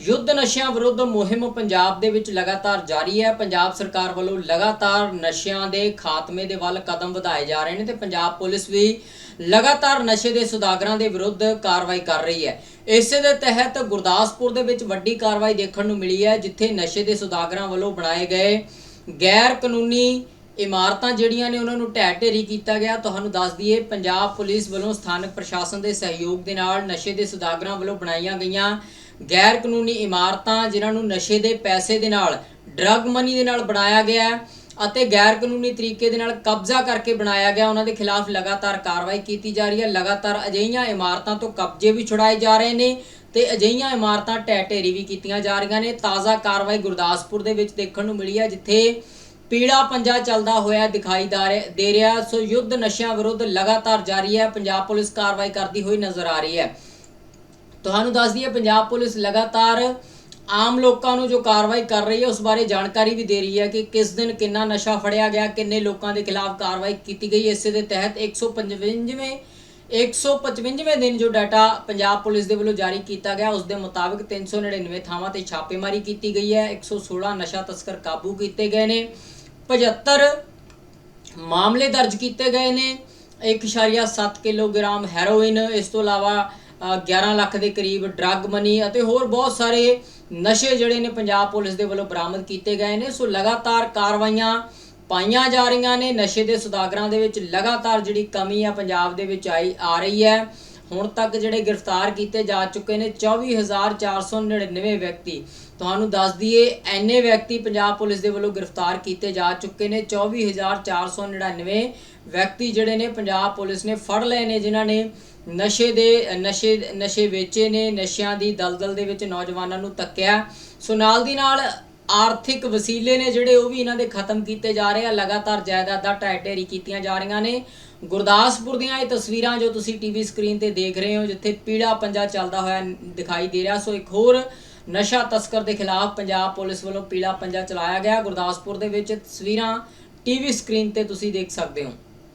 ਯੁੱਧ ਨਸ਼ਿਆਂ ਵਿਰੁੱਧ ਮੁਹਿੰਮ ਪੰਜਾਬ ਦੇ ਵਿੱਚ ਲਗਾਤਾਰ ਜਾਰੀ ਹੈ। ਪੰਜਾਬ ਸਰਕਾਰ ਵੱਲੋਂ ਲਗਾਤਾਰ ਨਸ਼ਿਆਂ ਦੇ ਖਾਤਮੇ ਦੇ ਵੱਲ ਕਦਮ ਵਧਾਏ ਜਾ ਰਹੇ ਨੇ ਤੇ ਪੰਜਾਬ ਪੁਲਿਸ ਵੀ ਲਗਾਤਾਰ ਨਸ਼ੇ ਦੇ ਸੁਦਾਗਰਾਂ ਦੇ ਵਿਰੁੱਧ ਕਾਰਵਾਈ ਕਰ ਰਹੀ ਹੈ। ਇਸੇ ਦੇ ਤਹਿਤ ਗੁਰਦਾਸਪੁਰ ਦੇ ਵਿੱਚ ਵੱਡੀ ਕਾਰਵਾਈ ਦੇਖਣ ਨੂੰ ਮਿਲੀ ਹੈ, ਜਿੱਥੇ ਨਸ਼ੇ ਦੇ ਸੁਦਾਗਰਾਂ ਵੱਲੋਂ ਬਣਾਏ ਗਏ ਗੈਰ ਕਾਨੂੰਨੀ ਇਮਾਰਤਾਂ ਜਿਹੜੀਆਂ ਨੇ ਉਹਨਾਂ ਨੂੰ ਢਹਿ ਢੇਰੀ ਕੀਤਾ ਗਿਆ। ਤੁਹਾਨੂੰ ਦੱਸ ਦਈਏ, ਪੰਜਾਬ ਪੁਲਿਸ ਵੱਲੋਂ ਸਥਾਨਕ ਪ੍ਰਸ਼ਾਸਨ ਦੇ ਸਹਿਯੋਗ ਦੇ ਨਾਲ ਨਸ਼ੇ ਦੇ ਸੁਦਾਗਰਾਂ ਵੱਲੋਂ ਬਣਾਈਆਂ ਗਈਆਂ ਗੈਰ ਕਾਨੂੰਨੀ ਇਮਾਰਤਾਂ ਜਿਨ੍ਹਾਂ ਨੂੰ ਨਸ਼ੇ ਦੇ ਪੈਸੇ ਦੇ ਨਾਲ ਡਰੱਗ ਮਨੀ ਦੇ ਨਾਲ ਬਣਾਇਆ ਗਿਆ ਹੈ ਅਤੇ ਗੈਰ ਕਾਨੂੰਨੀ ਤਰੀਕੇ ਦੇ ਨਾਲ ਕਬਜ਼ਾ ਕਰਕੇ ਬਣਾਇਆ ਗਿਆ। ਉਹਨਾਂ ਦੇ ਖਿਲਾਫ ਲਗਾਤਾਰ ਕਾਰਵਾਈ ਕੀਤੀ ਜਾ ਰਹੀ ਹੈ। ਲਗਾਤਾਰ ਅਜਿਹੀਆਂ ਇਮਾਰਤਾਂ ਤੋਂ ਕਬਜ਼ੇ ਵੀ ਛੁਡਾਏ ਜਾ ਰਹੇ ਨੇ ਤੇ ਅਜਿਹੀਆਂ ਇਮਾਰਤਾਂ ਢਹਿ ਢੇਰੀ ਵੀ ਕੀਤੀਆਂ ਜਾ ਰਹੀਆਂ ਨੇ। ਤਾਜ਼ਾ ਕਾਰਵਾਈ ਗੁਰਦਾਸਪੁਰ ਦੇ ਵਿੱਚ ਦੇਖਣ ਨੂੰ ਮਿਲੀ ਹੈ, ਜਿੱਥੇ ਪੀਲਾ ਪੰਜਾ ਚੱਲਦਾ ਹੋਇਆ ਦਿਖਾਈ ਦਾ ਰਿਹਾ- ਦੇ ਰਿਹਾ। ਸੋ ਯੁੱਧ ਨਸ਼ਿਆਂ ਵਿਰੁੱਧ ਲਗਾਤਾਰ ਜਾਰੀ ਹੈ। ਪੰਜਾਬ ਪੁਲਿਸ ਕਾਰਵਾਈ ਕਰਦੀ ਹੋਈ ਨਜ਼ਰ ਆ ਰਹੀ ਹੈ। ਤੁਹਾਨੂੰ ਦੱਸ ਦਈਏ ਪੰਜਾਬ ਪੁਲਿਸ ਲਗਾਤਾਰ ਆਮ ਲੋਕਾਂ ਨੂੰ ਜੋ ਕਾਰਵਾਈ ਕਰ ਰਹੀ ਹੈ, ਉਸ ਬਾਰੇ ਜਾਣਕਾਰੀ ਵੀ ਦੇ ਰਹੀ ਹੈ ਕਿ ਕਿਸ ਦਿਨ ਕਿੰਨਾ ਨਸ਼ਾ ਫੜਿਆ ਗਿਆ, ਕਿੰਨੇ ਲੋਕਾਂ ਦੇ ਖਿਲਾਫ ਕਾਰਵਾਈ ਕੀਤੀ ਗਈ। ਇਸੇ ਦੇ ਤਹਿਤ 155ਵੇਂ 155ਵੇਂ ਦਿਨ ਜੋ ਡਾਟਾ ਪੰਜਾਬ ਪੁਲਿਸ ਦੇ ਵੱਲੋਂ ਜਾਰੀ ਕੀਤਾ ਗਿਆ, ਉਸ ਦੇ ਮੁਤਾਬਕ 399 ਥਾਵਾਂ ਤੇ ਛਾਪੇਮਾਰੀ ਕੀਤੀ ਗਈ ਹੈ। 116 ਨਸ਼ਾ ਤਸਕਰ ਕਾਬੂ ਕੀਤੇ ਗਏ ਨੇ। 75 ਮਾਮਲੇ ਦਰਜ ਕੀਤੇ ਗਏ ਨੇ। 1.7 ਕਿਲੋਗ੍ਰਾਮ ਹੈਰੋਇਨ, ਇਸ ਤੋਂ ਇਲਾਵਾ 11 ਲੱਖ ਦੇ ਕਰੀਬ ਡਰੱਗ ਮਨੀ ਅਤੇ ਹੋਰ ਬਹੁਤ ਸਾਰੇ ਨਸ਼ੇ ਜਿਹੜੇ ਨੇ ਪੰਜਾਬ ਪੁਲਿਸ ਦੇ ਵੱਲੋਂ ਬਰਾਮਦ ਕੀਤੇ ਗਏ ਨੇ। ਸੋ ਲਗਾਤਾਰ ਕਾਰਵਾਈਆਂ ਪਾਈਆਂ ਜਾ ਰਹੀਆਂ ਨੇ। ਨਸ਼ੇ ਦੇ ਸੁਦਾਗਰਾਂ ਦੇ ਵਿੱਚ ਲਗਾਤਾਰ ਜਿਹੜੀ ਕਮੀ ਆ ਪੰਜਾਬ ਦੇ ਵਿੱਚ ਆਈ, ਆ ਰਹੀ ਹੈ। ਹੁਣ ਤੱਕ ਜਿਹੜੇ ਗ੍ਰਿਫਤਾਰ ਕੀਤੇ ਜਾ ਚੁੱਕੇ ਨੇ 24499 ਵਿਅਕਤੀ। ਤੁਹਾਨੂੰ ਦੱਸ ਦਈਏ ਐਨੇ ਵਿਅਕਤੀ ਪੰਜਾਬ ਪੁਲਿਸ ਦੇ ਵੱਲੋਂ ਗ੍ਰਿਫਤਾਰ ਕੀਤੇ ਜਾ ਚੁੱਕੇ ਨੇ। 24499 ਵਿਅਕਤੀ ਜਿਹੜੇ ਨੇ ਪੰਜਾਬ ਪੁਲਿਸ ਨੇ ਫੜ ਲਏ ਨੇ, ਜਿਨ੍ਹਾਂ ਨੇ ਨਸ਼ੇ ਦੇ, ਨਸ਼ੇ ਨਸ਼ੇ ਵੇਚੇ ਨੇ, ਨਸ਼ਿਆਂ ਦੀ ਦਲਦਲ ਦੇ ਵਿੱਚ ਨੌਜਵਾਨਾਂ ਨੂੰ ਤੱਕਿਆ ਸੋ ਨਾਲ ਦੀ ਨਾਲ ਆਰਥਿਕ ਵਸੀਲੇ ਨੇ ਜਿਹੜੇ ਉਹ ਵੀ ਇਹਨਾਂ ਦੇ ਖਤਮ ਕੀਤੇ ਜਾ ਰਹੇ ਆ। ਲਗਾਤਾਰ ਜਾਇਦਾਦਾਂ ਢਹਿ ਢੇਰੀ ਕੀਤੀਆਂ ਜਾ ਰਹੀਆਂ ਨੇ। ਗੁਰਦਾਸਪੁਰ ਦੀਆਂ ਇਹ ਤਸਵੀਰਾਂ ਜੋ ਤੁਸੀਂ ਟੀਵੀ ਸਕਰੀਨ ਤੇ ਦੇਖ ਰਹੇ ਹੋ, ਜਿੱਥੇ ਪੀੜਾ ਪੰਜਾ ਚੱਲਦਾ ਹੋਇਆ ਦਿਖਾਈ ਦੇ ਰਿਹਾ। ਸੋ ਇੱਕ ਹੋਰ ਨਸ਼ਾ ਤਸਕਰ ਦੇ ਖਿਲਾਫ ਪੰਜਾਬ ਪੁਲਿਸ ਵੱਲੋਂ ਪੀੜਾ ਪੰਜਾ ਚਲਾਇਆ ਗਿਆ। ਗੁਰਦਾਸਪੁਰ ਦੇ ਵਿੱਚ ਤਸਵੀਰਾਂ ਟੀਵੀ ਸਕਰੀਨ ਤੇ ਤੁਸੀਂ ਦੇਖ ਸਕਦੇ ਹੋ।